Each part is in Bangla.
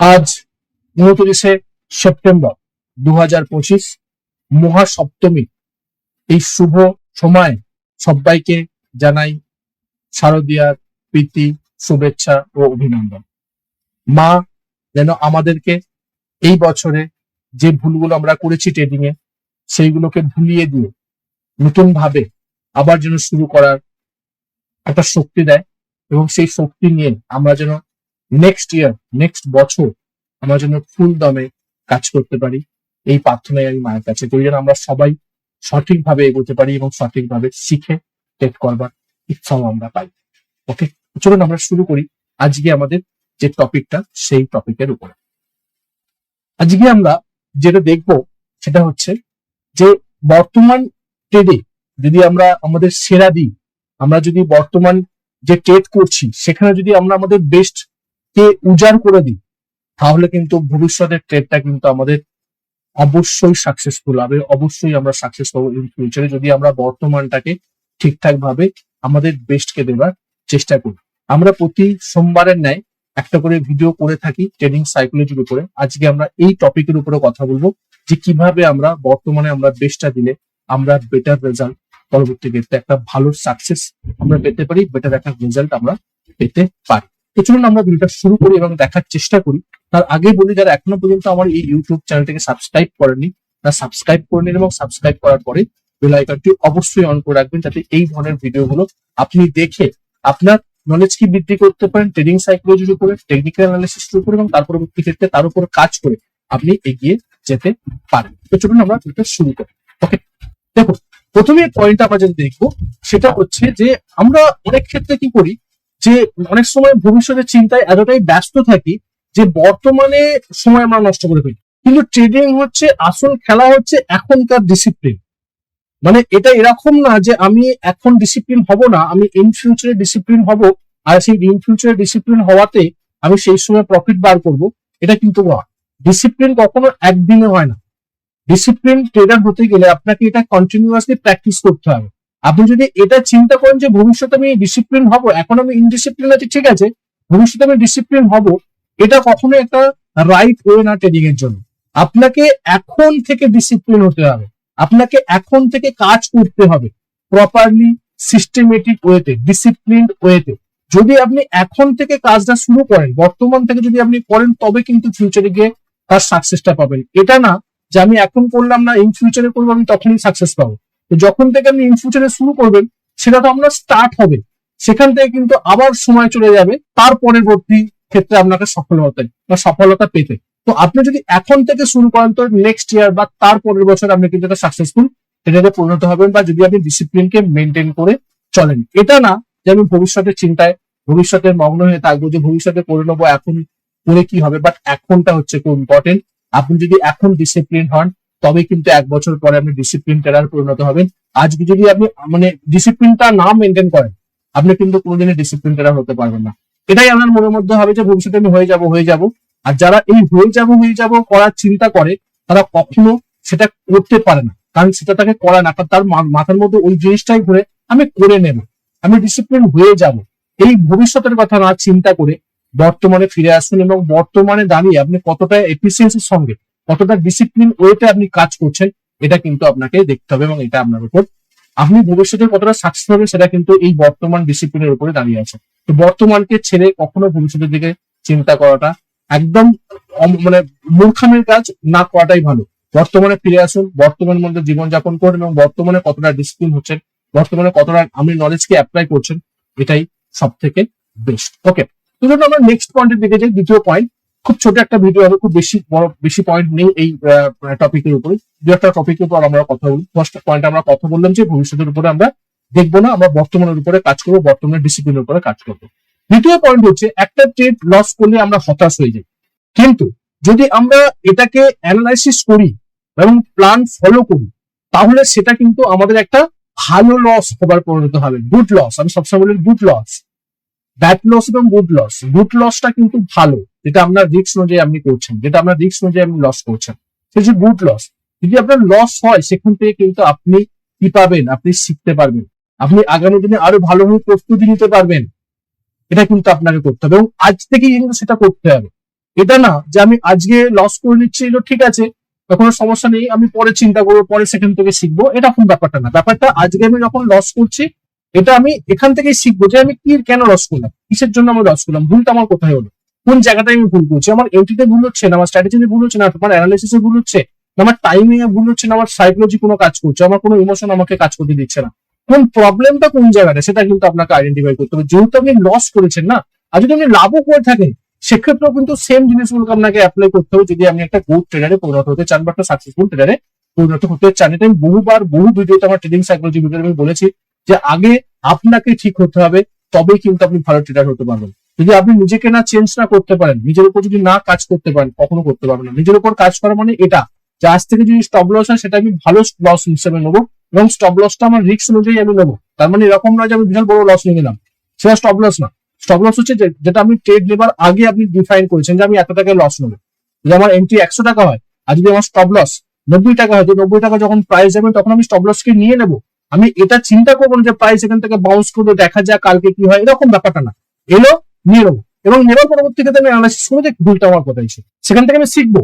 আজ উনত্রিশে সেপ্টেম্বর দু হাজার পঁচিশ মহাসপ্তমী। এই শুভ সময় সবাইকে জানাই শারদীয়ার প্রীতি, শুভেচ্ছা ও অভিনন্দন। মা যেন আমাদেরকে এই বছরে যে ভুলগুলো আমরা করেছি ট্রেডিং এ সেইগুলোকে ভুলিয়ে দিয়ে নতুন ভাবে আবার যেন শুরু করার একটা শক্তি দেয় এবং সেই শক্তি নিয়ে আমরা যেন নেক্সট ইয়ার নেক্সট বছর আমরা যেন ফুল দমে কাজ করতে পারি। এই প্রার্থনাই আমি মায়ের কাছে করি যেন আমরা সবাই সঠিকভাবে এগোতে পারি এবং সঠিকভাবে শিখে টেক করবার ইচ্ছাও আমরা পাই। ওকে চলুন আমরা শুরু করি আজকে আমাদের যে টপিকটা সেই টপিকের উপরে। আজকে আমরা যেটা দেখব সেটা হচ্ছে যে বর্তমান ট্রেডে যদি আমরা আমাদের সেরা দিই, আমরা যদি বর্তমান যে ট্রেড করছি, সেখানে যদি আমরা আমাদের বেস্ট কে উজাড় করে দিই তাহলে কিন্তু ভবিষ্যতের ট্রেডটা কিন্তু আমাদের অবশ্যই সাকসেসফুল হবে, অবশ্যই আমরা সাকসেস পাবো ইন ফিউচারে যদি আমরা বর্তমানটাকে ঠিকঠাক ভাবে আমাদের বেস্টকে দেবার চেষ্টা করি। আমরা প্রতি সোমবারের ন্যায় একটা করে ভিডিও করে থাকি ট্রেডিং সাইকোলজির উপরে। আজকে আমরা এই টপিকের উপরে কথা বলব যে কীভাবে আমরা বর্তমানে আমরা বেস্টটা দিলে আমরা বেটার রেজাল্ট পরবর্তী ক্ষেত্রে একটা ভালো সাকসেস আমরা পেতে পারি বেটার একটা রেজাল্ট আমরা পেতে পারি। তো চলুন আমরা ভিডিওটা শুরু করি এবং দেখার চেষ্টা করি। তার আগে বলি, যারা এখনও পর্যন্ত আমার এই ইউটিউব চ্যানেলটাকে সাবস্ক্রাইব করেনি তারা সাবস্ক্রাইব করে নিন এবং সাবস্ক্রাইব করার পরে বেল আইকনটি অবশ্যই অন করে রাখবেন যাতে এই ধরনের ভিডিওগুলো আপনি দেখে আপনার নলেজ কি বৃদ্ধি করতে পারেন ট্রেডিং সাইকোলজির উপরে টেকনিক্যাল অ্যানালিসিসের উপরে এবং তার পরবর্তী ক্ষেত্রে তার উপর কাজ করে আপনি এগিয়ে যেতে পারেন। তো চলুন আমরা ভিডিওটা শুরু করি। ওকে দেখো প্রথমে পয়েন্ট আমরা যেটা দেখব, সেটা হচ্ছে যে আমরা অনেক ক্ষেত্রে কি করি যে অনেক সময় ভবিষ্যতের চিন্তায় এতটাই ব্যস্ত থাকি যে বর্তমানে সময় আমরা নষ্ট করে ফেলি। কিন্তু ট্রেডিং হচ্ছে, আসল খেলা হচ্ছে এখনকার ডিসিপ্লিন মানে এটা এরকম না যে আমি এখন ডিসিপ্লিন হব না, আমি ইন ফিউচারে ডিসিপ্লিন হব, আর সেই ইন ফিউচারে ডিসিপ্লিন হওয়াতে আমি সেই সময় প্রফিট বার করব, এটা কিন্তু নয় ডিসিপ্লিন কখনো একদিনে হয় না। ডিসিপ্লিন ট্রেডার হতে গেলে আপনাকে এটা কন্টিনিউয়াসলি প্র্যাকটিস করতে হবে। আপনি যদি এটা চিন্তা করেন যে ভবিষ্যতে আমি ডিসিপ্লিন হব, এখন আমি ইনডিসিপ্লিন আছি, ঠিক আছে, ভবিষ্যতে আমি ডিসিপ্লিন হব, এটা কখনো একটা রাইট ওয়ে না ট্রেডিং এর জন্য। আপনাকে এখন থেকে ডিসিপ্লিন হতে হবে। আপনাকে এখন থেকে কাজ করতে হবে প্রপারলি সিস্টেমেটিক ওয়েতে ডিসিপ্লিন ওয়েতে যদি আপনি এখন থেকে কাজটা শুরু করেন, বর্তমান থেকে যদি আপনি করেন, তবে কিন্তু ফিউচারে গিয়ে তার সাকসেসটা পাবেন। এটা না যে আমি এখন করলাম না ইন ফিউচারে করব, আমি তখনই সাকসেস পাবো। তো যখন থেকে আপনি ইন ফিউচারে শুরু করবেন, সেটা তো আপনার স্টার্ট হবে। সেখান থেকে কিন্তু আবার সময় চলে যাবে, তার পরবর্তী ক্ষেত্রে আপনাকে সফল হতে বা সফলতা পেতে। তো আপনি যদি এখন থেকে শুরু করেন, তো নেক্সট ইয়ার বা তার পরের বছর আপনি কিন্তু একটা সাকসেসফুল ট্রেডারে পরিণত হবেন বা যদি আপনি ডিসিপ্লিনকে মেনটেন করে চলেন। এটা না যে আমি ভবিষ্যতের চিন্তায় ভবিষ্যতের মগ্ন হয়ে থাকব যে ভবিষ্যতে করে নেব এখন করে কি হবে বাট এখনটা হচ্ছে খুব ইম্পর্টেন্ট আপনি যদি এখন ডিসিপ্লিন হন তবে কিন্তু এক বছর পরে আপনি ডিসিপ্লিন ট্রেডার পরিণত হবেন। আজকে যদি আপনি মানে ডিসিপ্লিনটা না মেনটেন করেন, আপনি কিন্তু কোনোদিনই ডিসিপ্লিন ট্রেডার হতে পারবেন না। এটাই আমার মনের মধ্যে হবে যে ভবিষ্যতে আমি হয়ে যাব হয়ে যাব। আর যারা এই হয়ে যাব হয়ে যাব করার চিন্তা করে, তারা কখনো সেটা করতে পারে না। কারণ সেটা তাকে করা না, তার মাথার মধ্যে ওই জিনিসটাই ঘুরে আমি করে নেব। আমি ডিসিপ্লিন হয়ে যাব। এই ভবিষ্যতের কথা না চিন্তা করে বর্তমানে ফিরে আসুন এবং বর্তমানে দাঁড়িয়ে আপনি কতটা এফিসিয়েন্সির সঙ্গে কতটা ডিসিপ্লিন ওয়েতে আপনি কাজ করছেন, এটা কিন্তু আপনাকে দেখতে হবে এবং এটা আপনার উপর। আপনি ভবিষ্যতে কতটা সাকসেস হবে সেটা কিন্তু এই বর্তমান ডিসিপ্লিনের উপরে দাঁড়িয়ে আছে। তো বর্তমানকে ছেড়ে কখনো ভবিষ্যতের দিকে চিন্তা করাটা একদম মানে মূর্খামের কাজ না করাটাই ভালো। বর্তমানে ফিরে আসুন, বর্তমানের মধ্যে জীবনযাপন করুন এবং বর্তমানে কতটা ডিসিপ্লিন হচ্ছেন, বর্তমানে কতটা আপনি নলেজকে অ্যাপ্লাই করছেন, এটাই সব থেকে বেস্ট ওকে তো আমরা নেক্সট পয়েন্টের দিকে যাই, দ্বিতীয় পয়েন্ট খুব ছোট একটা ভিডিও হবে, খুব বেশি বড়, বেশি পয়েন্ট নেই এই টপিকের উপরে দু একটা টপিকের উপর আমরা কথা বলি। ফার্স্ট পয়েন্ট আমরা কথা বললাম যে ভবিষ্যতের উপরে আমরা দেখব না, আমরা বর্তমানের উপরে কাজ করব, বর্তমানের ডিসিপ্লিনের উপরে কাজ করব। দ্বিতীয় পয়েন্ট হচ্ছে, একটা ট্রেড লস করলে আমরা হতাশ হয়ে যাই। কিন্তু যদি আমরা এটাকে অ্যানালাইসিস করি এবং প্ল্যান ফলো করি, তাহলে সেটা কিন্তু আমাদের একটা ভালো লস হবার পরিণত হবে। গুড লস আমি সবসময় বলি গুড লস ব্যাড লস এবং গুড লস গুড লসটা কিন্তু ভালো, যেটা আপনার রিস্ক অনুযায়ী আপনি করছেন, যেটা আপনার রিস্ক অনুযায়ী আপনি লস করছেন। সেটা গুড লস যদি আপনার লস হয়, সেখান থেকে কিন্তু আপনি কি পাবেন? আপনি শিখতে পারবেন। আপনি আগামী দিনে আরও ভালোভাবে প্রস্তুতি নিতে পারবেন। এটা কিন্তু আপনাকে করতে হবে এবং আজ থেকেই কিন্তু সেটা করতে হবে। এটা না যে আমি আজকে লস করে নিচ্ছি, এগুলো ঠিক আছে কোনো সমস্যা নেই, আমি পরে চিন্তা করব, পরে সেখান থেকে শিখব এটা এরকম ব্যাপারটা না। ব্যাপারটা আজকে আমি যখন লস করছি এটা আমি এখান থেকেই শিখব যে আমি কি, কেন লস করলাম? কিসের জন্য আমি লস করলাম? ভুলটা আমার কোথায় হলো? কোন জায়গাটা আমি ভুল করছি? আমার এমটিতে ভুল হচ্ছে না? আমার স্ট্র্যাটেজিতে ভুল হচ্ছে না? আমার অ্যানালিসিসে ভুল হচ্ছে? না, আমার টাইমিং এ ভুল হচ্ছে না? আমার সাইকোলজি কোনো কাজ করছে? আমার কোনো ইমোশন আমাকে কাজ করতে দিচ্ছে না? কোন প্রবলেমটা কোন জায়গাটা সেটা কিন্তু আপনাকে আইডেন্টিফাই করতে হবে। যেহেতু আপনি লস করেছেন না, আর যদি আপনি লাভও করে থাকেন, সেক্ষেত্রেও কিন্তু সেম জিনিসগুলোকে আপনাকে অ্যাপ্লাই করতে হবে। যদি আপনি একটা গুড ট্রেডারে পরিণত হতে চান বা একটা সাকসেসফুল ট্রেডারে পরিণত হতে চান, এটা আমি বহুবার, বহু ভিডিওতে আমার ট্রেডিং সাইকোলজি ভিডিওতে আমি বলেছি। যে আগে আপনাকে ঠিক হতে হবে, তবেই কিন্তু আপনি ভালো ট্রেডার হতে পারবেন। যদি আপনি নিজেকে না চেঞ্জ না করতে পারেন, নিজের উপর যদি না কাজ করতে পারেন, কখনো করতে পারবেন না। নিজের উপর কাজ করা মানে এটা, যে আজ থেকে যদি স্টপ লস হয়, সেটা আমি ভালো লস হিসেবে নেব এবং স্টপ লসটা আমার রিস্ক অনুযায়ী আমি নেব। তার মানে এরকম নয় যে আমি বিশাল বড় লস নিয়ে নিলাম। সেটা স্টপ লস না। স্টপ লস হচ্ছে যেটা আমি ট্রেড নেবার আগে আপনি ডিফাইন করেছেন যে আমি এত টাকায় লস নেব। যদি আমার এন্ট্রি একশো টাকা হয়, আর যদি আমার স্টপ লস নব্বই টাকা হয়, তো নব্বই টাকা যখন প্রাইস যাবে, তখন আমি স্টপ লসকে নিয়ে নেব। আমি এটা চিন্তা করব না যে প্রাইস এখান থেকে বাউন্স করবে দেখা যাক কালকে কি হয়, এরকম ব্যাপারটা না। এলো, নিয়ে নেব। এবং নেবার পরবর্তী ক্ষেত্রে আমি অ্যানালাইসিস করে দেখি ভুলটা আমার কোথায় ছিল সেখান থেকে আমি শিখব।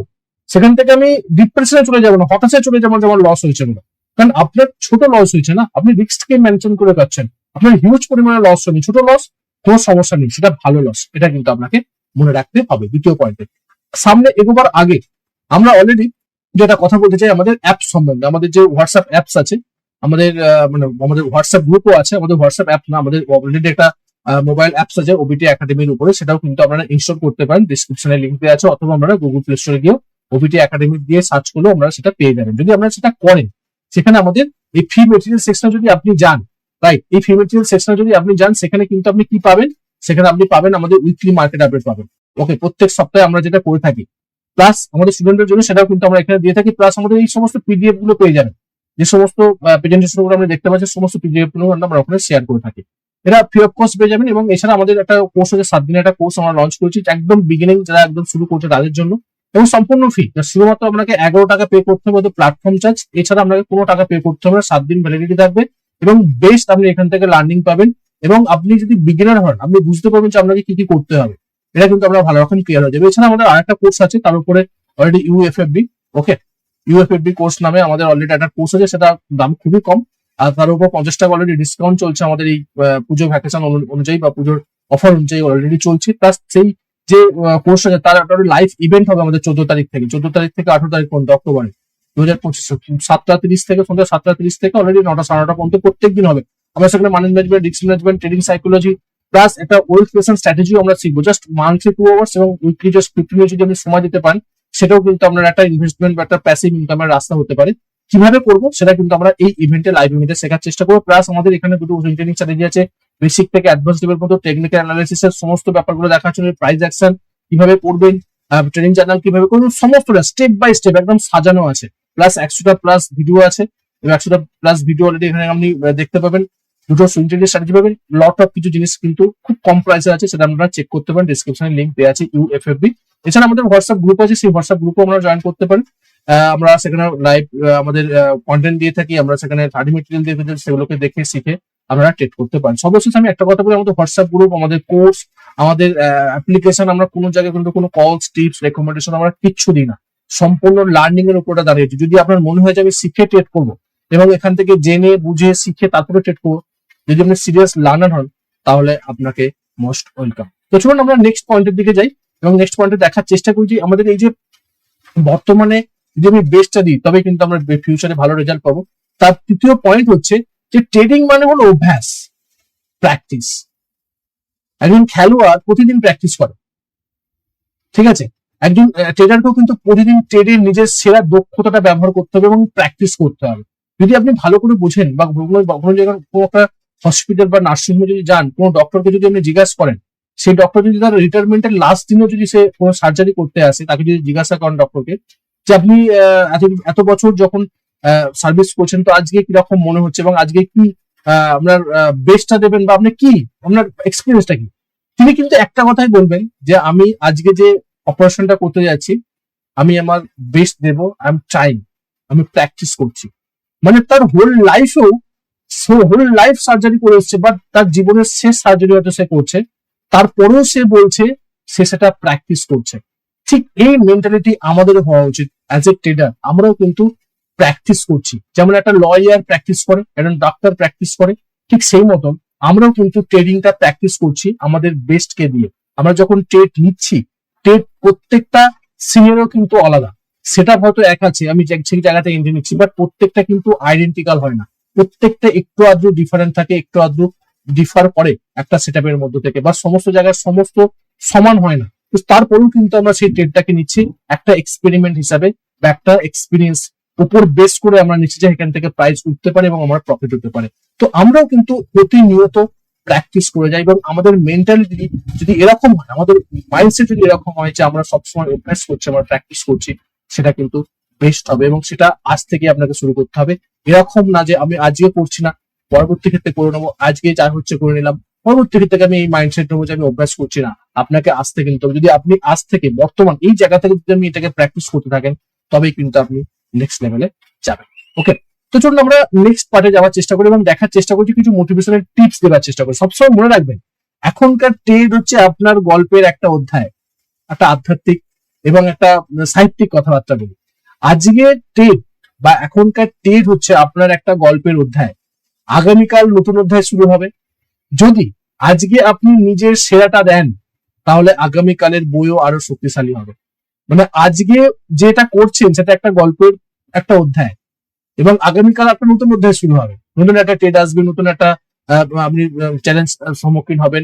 সেখান থেকে আমি ডিপ্রেশনে চলে যাব না, হতাশায় চলে যাব যেমন লস হয়েছে বলে। কারণ আপনার ছোট লস হয়েছে না, আপনি রিস্ককে মেনটেন করে পাচ্ছেন আপনার হিউজ পরিমাণে লস হয়নি। ছোট লস কোনো সমস্যা নেই। সেটা ভালো লস এটা কিন্তু আপনাকে মনে রাখতে হবে দ্বিতীয় পয়েন্টে সামনে এগোবার আগে আমরা অলরেডি যেটা কথা বলতে চাই, আমাদের অ্যাপ সম্বন্ধে, আমাদের যে হোয়াটসঅ্যাপ অ্যাপস আছে আমাদের মানে আমাদের হোয়াটসঅ্যাপ গ্রুপও আছে, আমাদের হোয়াটসঅ্যাপ অ্যাপ না, আমাদের অলরেডি একটা মোবাইল অ্যাপস আছে ওবিটি একাডেমির উপরে, সেটাও কিন্তু আপনারা ইনস্টল করতে পারেন। ডিসক্রিপশনে লিঙ্ক দেওয়া আছে, অথবা আপনারা গুগল প্লে স্টোরে গিয়ে ওবিটি একাডেমি দিয়ে সার্চ করলেও আপনারা সেটা পেয়ে যাবেন। যদি আপনারা সেটা করেন, সেখানে আমাদের এই ফ্রি মেটেরিয়াল সেকশনে যদি আপনি যান রাইট এই ফ্রি মেটেরিয়াল সেকশনে যদি আপনি যান, সেখানে কিন্তু আপনি কি পাবেন? সেখানে আপনি পাবেন আমাদের উইকলি মার্কেট আপডেট পাবেন। ওকে প্রত্যেক সপ্তাহে আমরা যেটা করে থাকি প্লাস আমাদের স্টুডেন্টদের জন্য সেটাও কিন্তু আমরা এখানে দিয়ে থাকি প্লাস আমাদের এই সমস্ত পিডিএফগুলো পেয়ে যাবেন। যে সমস্ত প্রেজেন্টেশনগুলো আমরা দেখতে পাচ্ছি, সমস্ত পিডিএফগুলো আমরা ওখানে শেয়ার করে থাকি। এটা ফ্রি অফ কস্ট পেয়ে যাবেন এবং এছাড়া আমাদের একটা কোর্স আছে, সাত দিনের একটা কোর্স আমরা লঞ্চ করেছি একদম বিগিনিং যারা একদম শুরু করছে তাদের জন্য। এবং সম্পূর্ণ ফ্রি শুধুমাত্র আপনাকে এগারো টাকা পে করতে হবে প্ল্যাটফর্ম চার্জ এছাড়া আপনাকে কোনো টাকা পে করতে হবে না, সাত দিন ভ্যালিডিটি থাকবে। এবং বেস্ট আপনি এখান থেকে লার্নিং পাবেন। এবং আপনি যদি বিগিনার হন, আপনি বুঝতে পারবেন যে আপনাকে কি কি করতে হবে। এটা কিন্তু আমরা ভালো রকম ক্লিয়ার হয়ে যাবে। এছাড়া আমাদের আরেকটা কোর্স আছে, তার উপরে অলরেডি ইউএফএফবি ওকে ইউএফএফবি কোর্স নামে আমাদের অলরেডি একটা কোর্স আছে, সেটা দাম খুবই কম। আর তার উপর পঞ্চাশ টাকা অলরেডি ডিসকাউন্ট চলছে আমাদের এই পুজো ভ্যাকেশন অনুযায়ী বা পুজোর অফার অনুযায়ী অলরেডি চলছে। প্লাস সেই যে কোর্স আছে, তার একটা লাইভ ইভেন্ট হবে আমাদের চোদ্দ তারিখ থেকে। চোদ্দ তারিখ থেকে আঠারো তারিখ পর্যন্ত, অক্টোবরে। দু হাজার পঁচিশ, সাতটা তিরিশ থেকে সন্ধ্যা সাতটা তিরিশ থেকে অলরেডি নটা সাড়ে নটা পর্যন্ত প্রত্যেক দিন হবে। আমরা সেখানে money management risk management trading psychology plus একটা ওয়েলথ ক্রিয়েশন স্ট্র্যাটেজি আমরা শিখব। জাস্ট মান্থলি টু আওয়ার্স এবং উইকলি জাস্ট ফিফটি মিনিট যদি আপনি সময় দিতে পারেন সেটাও কিন্তু আপনার একটা ইনভেস্টমেন্ট বা একটা প্যাসিভ ইনকামের রাস্তা হতে পারে। কীভাবে করব? সেটা কিন্তু আমরা এই ইভেন্টে লাইভ ইভেন্টে শেখার চেষ্টা করব। প্লাস আমাদের এখানে দুটো ট্রেনিং স্ট্র্যাটেজি আছে। বেসিক থেকে অ্যাডভান্স লেভেল পর্যন্ত টেকনিক্যাল অ্যানালিসিস এর সমস্ত ব্যাপারগুলো দেখার জন্য প্রাইস অ্যাকশন কীভাবে করবেন ট্রেনিং চ্যানেল কীভাবে করবেন, সমস্তটা স্টেপ বাই স্টেপ একদম সাজানো আছে। প্লাস একশোটা প্লাস ভিডিও আছে। এবং একশোটা প্লাস ভিডিও অলরেডি এখানে আপনি দেখতে পাবেন। দুটো সুইং স্ট্র্যাটেজি পাবেন। লট অফ কিছু জিনিস কিন্তু খুব কম প্রাইসে আছে, সেটা আপনারা চেক করতে পারেন। ডিসক্রিপশনে লিঙ্ক দেওয়া আছে ইউএফএফবি এছাড়া আমাদের হোয়াটসঅ্যাপ গ্রুপ আছে সেই হোয়াটসঅ্যাপ গ্রুপে আমরা জয়েন করতে পারেন আমরা সেখানে লাইভ আমাদের কন্টেন্ট দিয়ে থাকি আমরা সেখানে স্টাডি মেটেরিয়াল দিয়ে থাকি, সেগুলোকে দেখে শিখে আপনারা ট্রেড করতে পারেন সর্বশেষ আমি একটা কথা বলি আমাদের হোয়াটসঅ্যাপ গ্রুপ আমাদের কোর্স আমাদের অ্যাপ্লিকেশন আমরা কোনো জায়গায় কিন্তু কোনো কলস টিপস রেকমেন্ডেশন আমরা কিচ্ছু দিই না। সম্পূর্ণ লার্নিং এর উপরে দাঁড়িয়েছে যদি আপনার মনে হয় যে আমি শিখে ট্রেড করব এবং এখান থেকে জেনে বুঝে শিখে তারপরে ট্রেড করব যদি আপনি সিরিয়াস লার্নার হন তাহলে আপনাকে মোস্ট ওয়েলকাম তো চলুন আমরা নেক্সট পয়েন্টের দিকে যাই। এবং নেক্সট পয়েন্টে দেখার চেষ্টা করি যে আমাদের এই যে বর্তমানে যদি আমি বেস্টটা দিই, তবে কিন্তু আমরা ফিউচারে ভালো রেজাল্ট পাবো। তার তৃতীয় পয়েন্ট হচ্ছে যে ট্রেডিং মানে হলো অভ্যাস প্র্যাকটিস একজন খেলোয়াড় প্রতিদিন প্র্যাকটিস করে। ঠিক আছে? একজন ট্রেডারকেও কিন্তু প্রতিদিন ট্রেডে নিজের সেরা দক্ষতাটা ব্যবহার করতে হবে এবং প্র্যাকটিস করতে হবে। যদি আপনি ভালো করে বুঝেন বা কোনো কোনো জায়গায় কোনো একটা হসপিটাল বা নার্সিংহোমে যদি যান, কোনো ডক্টরকে যদি আপনি জিজ্ঞাসা করেন সেই ডক্টর যদি তার রিটায়ারমেন্টের লাস্ট দিনও যদি সে কোনো সার্জারি করতে আসে, তাকে যদি জিজ্ঞাসা করেন ডক্টরকে যে আপনি এত এত বছর যখন সার্ভিস করছেন, তো আজকে কীরকম মনে হচ্ছে এবং আজকে কি আপনার বেস্টটা দেবেন বা আপনি কি, আপনার এক্সপিরিয়েন্সটা কি? তিনি কিন্তু একটা কথাই বলবেন যে আমি আজকে যে অপারেশনটা করতে যাচ্ছি, আমি আমার বেস্ট দেব আই এম ট্রাইং আমি প্র্যাকটিস করছি। মানে তার হোল লাইফেও হোল লাইফ সার্জারি করে এসছে বাট তার জীবনের শেষ সার্জারি হয়তো সে করছে। তারপরেও সে বলছে, সে সেটা প্র্যাকটিস করছে। ঠিক এই মেন্টালিটি আমাদের হওয়া উচিত অ্যাজ এ ট্রেডার আমরাও কিন্তু প্র্যাকটিস করছি। যেমন একটা লয়ার প্র্যাকটিস করে, একজন ডাক্তার প্র্যাকটিস করে, ঠিক সেই মতন আমরাও কিন্তু ট্রেডিংটা প্র্যাকটিস করছি আমাদের বেস্ট কে দিয়ে। আমরা যখন ট্রেড নিচ্ছি ট্রেড প্রত্যেকটা সিনিয়রও কিন্তু আলাদা। সেটা হয়তো এক আছে, আমি সেই জায়গাতে এন্ট্রি নিচ্ছি বাট প্রত্যেকটা কিন্তু আইডেন্টিক্যাল হয় না। প্রত্যেকটা একটু আদ্র ডিফারেন্ট থাকে, একটু আদ্র ডিফার করে একটা সেট আপের মধ্যে থেকে বা সমস্ত জায়গায় সমস্ত সমান হয় না। তো তারপরেও কিন্তু আমরা সেই ট্রেডটাকে নিচ্ছি একটা এক্সপেরিমেন্ট হিসাবে বা একটা এক্সপিরিয়েন্স উপর বেস করে আমরা নিচ্ছি যে এখান থেকে প্রাইস উঠতে পারে এবং আমার প্রফিট হতে পারে। তো আমরাও কিন্তু প্রতিনিয়ত প্র্যাকটিস করে যাই এবং আমাদের মেন্টালিটি যদি এরকম হয়, আমাদের মাইন্ডসেট যদি এরকম হয় যে আমরা সবসময় অভ্যাস করছি, আমরা প্র্যাকটিস করছি, সেটা কিন্তু বেস্ট হবে এবং সেটা আজ থেকে আপনাকে শুরু করতে হবে। এরকম না যে আমি আজকে করছি না পরবর্তী ক্ষেত্রে করে নেব। আজকে যা হচ্ছে করে নিলাম। পরবর্তী ক্ষেত্রে আমি এই মাইন্ডসেট নেব যে আমি অভ্যাস করছি না। আপনাকে আজ থেকে নিতে হবে। যদি আপনি আজ থেকে বর্তমান এই জায়গা থেকে যদি আপনি এটাকে প্র্যাকটিস করতে থাকেন, তবেই কিন্তু আপনি নেক্সট লেভেলে যাবেন। ওকে তো চলুন আমরা নেক্সট পার্টে যাওয়ার চেষ্টা করি এবং দেখার চেষ্টা করছি, কিছু মোটিভেশনাল টিপস দেওয়ার চেষ্টা করি। সবসময় মনে রাখবেন, এখনকার ট্রেড হচ্ছে আপনার গল্পের একটা অধ্যায়, একটা আধ্যাত্মিক এবং একটা সাহিত্যিক কথাবার্তা বলি। আজকের ট্রেড বা এখনকার ট্রেড হচ্ছে আপনার একটা গল্পের অধ্যায়। আগামীকাল নতুন অধ্যায় শুরু হবে। যদি আজকে আপনি নিজের সেরাটা দেন, তাহলে আগামীকালের বইও আরও শক্তিশালী হবে। মানে আজকে যেটা করছেন, সেটা একটা গল্পের একটা অধ্যায়। এবং আগামীকাল আপনার নতুন অধ্যায় শুরু হবে। নতুন একটা ট্রেড আসবে, নতুন একটা আপনি চ্যালেঞ্জ সম্মুখীন হবেন।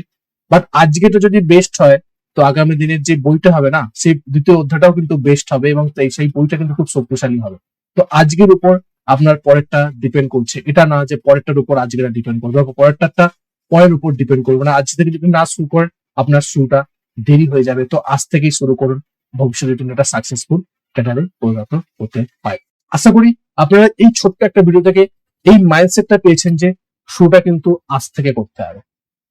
বাট আজকে তো যদি বেস্ট হয়, তো আগামী দিনের যে বইটা হবে না, সেই দ্বিতীয় অধ্যায়টাও কিন্তু বেস্ট হবে এবং সেই বইটা কিন্তু খুব শক্তিশালী হবে। তো আজকের উপর আপনার পরেরটা ডিপেন্ড করছে। এটা না যে পরেরটার উপর আজকের ডিপেন্ড করবে পরেরটা পরের উপর ডিপেন্ড করবে। না আজ থেকে যদি না শুরু করেন, আপনার শুরুটা দেরি হয়ে যাবে। তো আজ থেকেই শুরু করুন। ভবিষ্যতের জন্য একটা সাকসেসফুল ক্যাটারে পরিণত হতে পারে। আশা করি আপনারা এই ছোট্ট একটা ভিডিও থেকে এই মাইন্ডসেটটা পেয়েছেন যে শুরুটা কিন্তু আজ থেকে করতে হবে।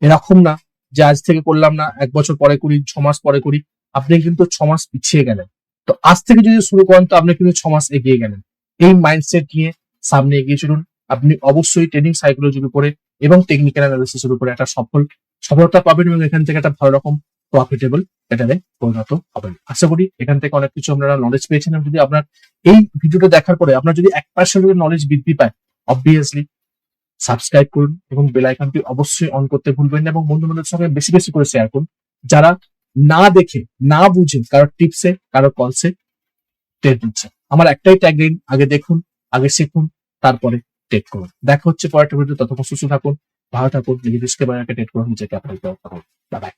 এরকম না যে আজ থেকে করলাম না, এক বছর পরে করি, ছ মাস পরে করি। আপনি কিন্তু ছ মাস পিছিয়ে গেলেন। তো আজ থেকে যদি শুরু করেন, তো আপনি কিন্তু ছ মাস এগিয়ে গেলেন। এই মাইন্ডসেট নিয়ে সামনে এগিয়ে চলুন। আপনি অবশ্যই ট্রেনিং সাইকোলজির উপরে এবং টেকনিক্যাল অ্যানালিসিসের উপরে একটা সফল সফলতা পাবেন এবং এখান থেকে একটা ভালো রকম প্রফিটেবল এটাতে পরিণত হবেন। আশা করি এখান থেকে অনেক কিছু আপনারা নলেজ পেয়েছেন। এবং যদি আপনার এই ভিডিওটা দেখার পরে আপনার যদি এক পার্সেন্ট নলেজ বৃদ্ধি পায় অবভিয়াসলি সাবস্ক্রাইব করুন এবং বেল আইকনটি অবশ্যই অন করতে ভুলবেন না এবং বন্ধু বান্ধবের সঙ্গে বেশি বেশি করে শেয়ার করুন। যারা না দেখে, না বুঝে, কারও টিপসে কারও কলসে ট্রেড দিচ্ছে। আমার একটাই ট্যাগলাইন আগে দেখুন, আগে শিখুন, তারপরে টেট করুন। দেখা হচ্ছে পরের ভিডিও ততক্ষণ সুস্থ থাকুন, ভালো থাকুন নিজেদের টেট করুন, নিজেকে বাই